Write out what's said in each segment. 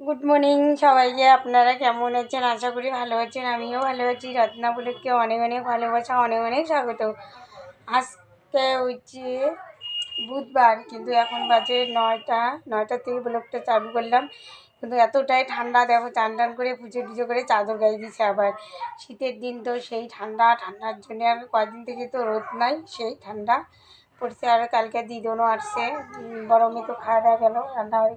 Good morning সবাইকে। আপনারা কেমন আছেন? আশা করি ভালো আছেন। আমিও ভালো আছি। রত্না বলেকে অনেক অনেক ভালোবাসা, অনেক অনেক স্বাগত। আজকে হচ্ছে বুধবার, কিন্তু এখন বাজে নয়টা নয়টা থেকে ব্লগটা চালু করলাম। কিন্তু এতটাই ঠান্ডা, দেখো, চান টান করে, পুজো টুজো করে চাদর গায়ে দিচ্ছে আবার। শীতের দিন তো সেই ঠান্ডা, ঠান্ডার জন্য আর কয়েকদিন থেকে তো রোদ নাই, সেই ঠান্ডা পড়ছে। আর কালকে দিদনও আসছে। বড় মেয়ে তো খাওয়া দাওয়া গেলো রান্না হয়ে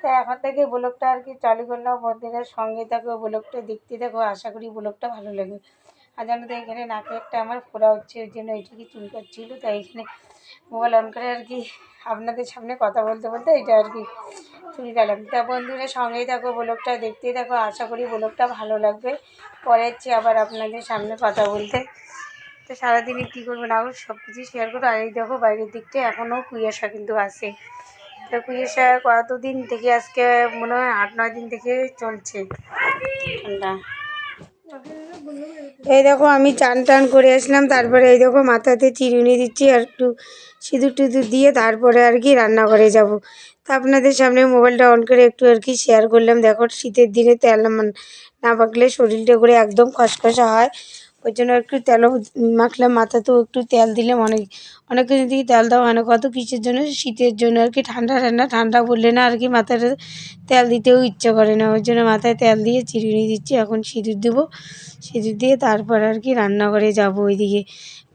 তো এখন থেকে ব্লগটা আর কি চালু করলাম। বন্ধুরা সঙ্গে থাকো ব্লগটা দেখতে থাকো। আশা করি ব্লগটা ভালো লাগে আর জানো তো এখানে নাকে একটা আমার ফোড়া হচ্ছে, ওই জন্য এটাকে চুল করছিল তাই এখানে মোবাইল অন করে আর কি আপনাদের সামনে কথা বলতে বলতে এটা আর কি চুল গেলাম তা বন্ধুরা সঙ্গেই থাকো, ব্লগটা দেখতেই থাকো। আশা করি ব্লগটা ভালো লাগবে। পরে হচ্ছে আবার আপনাদের সামনে কথা বলতে। তো সারাদিনে কী করব না সব কিছু শেয়ার করো আর এই দেখো বাইরের দিকটা এখনও কুয়াশা কিন্তু আছে। তো কুয়াশা কতদিন থেকে আজকে মনে হয় আট, নয় দিন থেকে চলছে? ঠান্ডা। এই দেখো, আমি চান টান করে আসলাম, তারপরে এই দেখো, মাথাতে চিরুনি দিচ্ছি, আর একটু সিঁদুর টিঁদুর দিয়ে তারপরে আর কি রান্না করে যাব। তা আপনাদের সামনে মোবাইলটা অন করে একটু আর কি শেয়ার করলাম। দেখো, শীতের দিনে তেল না মাখলে শরীরটা করে একদম খসখসা হয়। ওই জন্য একটু তেলও মাখলাম, মাথাতেও একটু তেল দিলাম, অনেক অনেক কিছু দিকে তেল দাও অনেক কত কিছুর জন্য, শীতের জন্য আর কি, ঠান্ডা ঠান্ডা ঠান্ডা বললে না আর কি মাথাটা তেল দিতেও ইচ্ছে করে না, ওই জন্য মাথায় তেল দিয়ে চিরুনি দিচ্ছি, এখন সিঁদুর দেবো, সিঁদুর দিয়ে তারপর আর কি রান্নাঘরে যাব ওইদিকে।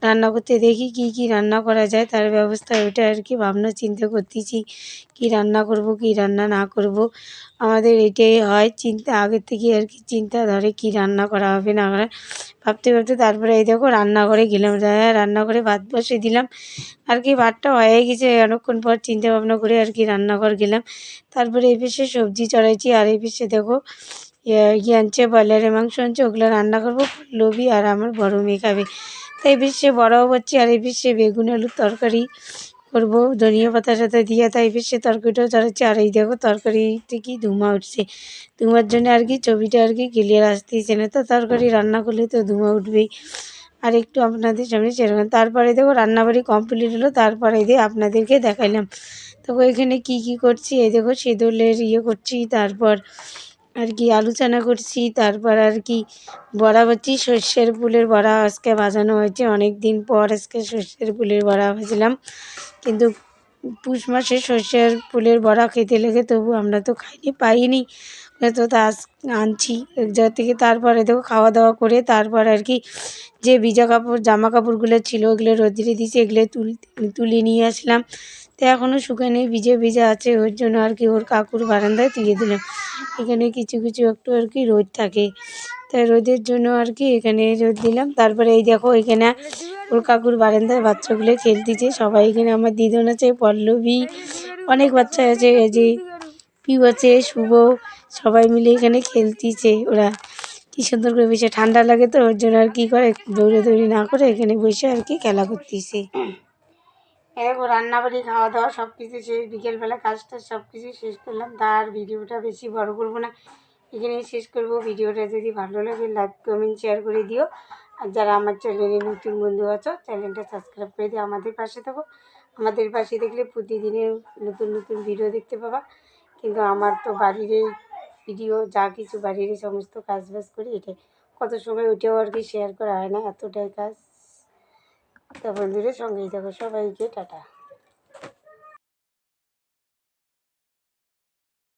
রান্না করতে দেখি কি কি রান্না করা যায়, তার ব্যবস্থা ওইটা আর কি। ভাবনা চিন্তা করতেছি, কি রান্না করব, কি রান্না না করব। আমাদের এটাই হয় চিন্তা, আগের থেকে আর কি চিন্তা ধরে কি রান্না করা হবে না করা। ভাবতে ভাবতে তারপরে এই দেখো রান্নাঘরে গেলাম রা- রান্নাঘরে ভাত বসে দিলাম। আর কি ভাতটা হয়ে গেছে, অনেকক্ষণ পর চিন্তা ভাবনা করে আর কি রান্নাঘর গেলাম। তারপরে এই পিসে সবজি চড়াইছি, আর এই পিসে দেখো ইয়ে ইয়ে আনছে, ব্রয়লারের মাংস আনছে, ওগুলো রান্না করব লবি আর আমার বড় মেয়ে খাবে। তো এই পিসে বড়াও করছি আর এই পিসে বেগুন, আলুর তরকারি করব। ধনিয়া পাতা টাতা দিয়ে তাই পিসে তরকারিটাও চড়াচ্ছি আর এই দেখো তরকারিতে কি ধুমা উঠছে। ধুমার জন্য আর কি ছবিটা আর কি ক্লিয়ার আসতেছে না। তো তরকারি রান্না করলে তো ধুমা উঠবেই। আর একটু আপনাদের সামনে সেরকম তারপরে দেখো রান্নাবাড়ি কমপ্লিট হলো। তারপরে দিয়ে আপনাদেরকে দেখাইলাম। তো এখানে কি কি করছি? এই দেখো সেদলের ইয়ে করছি। তারপর আর কি আলোচনা করছি, তারপর আর কি বড়া করছি সর্ষের ফুলের বড়া আজকে বাজানো হয়েছে। অনেক দিন পর আজকে সর্ষের ফুলের বড়া ভাজলাম। কিন্তু পুষ মাসে সর্ষের ফুলের বড়া খেতে লেগে তবু আমরা তো খাইনি, পাইনি। তো তা আনছি এক জায়গা থেকে। তারপরে দেখো খাওয়া দাওয়া করে তারপর আর কি যে ভিজা কাপড়, জামা কাপড়গুলো ছিল ওগুলো রোদ্রে দিয়েছি, এগুলো তুল তুলে নিয়ে আসলাম। তো এখনও শুকায়নি ভিজে ভিজে আছে। ওর জন্য আর কি ওর কাকুর বারান্দায় তুলে দিলাম। এখানে কিছু কিছু একটু আর কি রোদ থাকে। তাই রোদের জন্য আর কি এখানে রোদ দিলাম। তারপরে এই দেখো এখানে ওর কাকুর বারান্দায় বাচ্চাগুলো খেলতেছে। সবাই এখানে আমার দিদন আছে, পল্লবী, অনেক বাচ্চা আছে, এই যে পিউ আছে, শুভ, সবাই মিলে এখানে খেলতেছে ওরা। কি সুন্দর করে বসে, ঠান্ডা লাগে তো, ওর জন্য আর কি করে, দৌড়ে দৌড়াদৌড়ি না করে এখানে বসে আর কি খেলা করতেছে। এরকম রান্নাবাড়ি খাওয়া দাওয়া সব কিছু শেষ, বিকেলবেলা কাজটা সব কিছু শেষ করলাম। তার ভিডিওটা বেশি বড় করব না। এখানেই শেষ করব। ভিডিওটা যদি ভালো লাগে লাইক কমেন্ট শেয়ার করে দিও। আর যারা আমার চ্যানেলে নতুন বন্ধু আছো চ্যানেলটা সাবস্ক্রাইব করে দিয়ে আমাদের পাশে থাকো। আমাদের পাশে দেখলে প্রতিদিনের নতুন নতুন ভিডিও দেখতে পাবা। কিন্তু আমার তো বাড়ির এই ভিডিও যা কিছু বাড়ির সমস্ত কাজ বাজ করি, এটাই। কত সময় ওইটাও আর কি শেয়ার করা হয় না, এতটাই কাজ। তা বন্ধুদের সঙ্গেই থাকো। সবাইকে টাটা।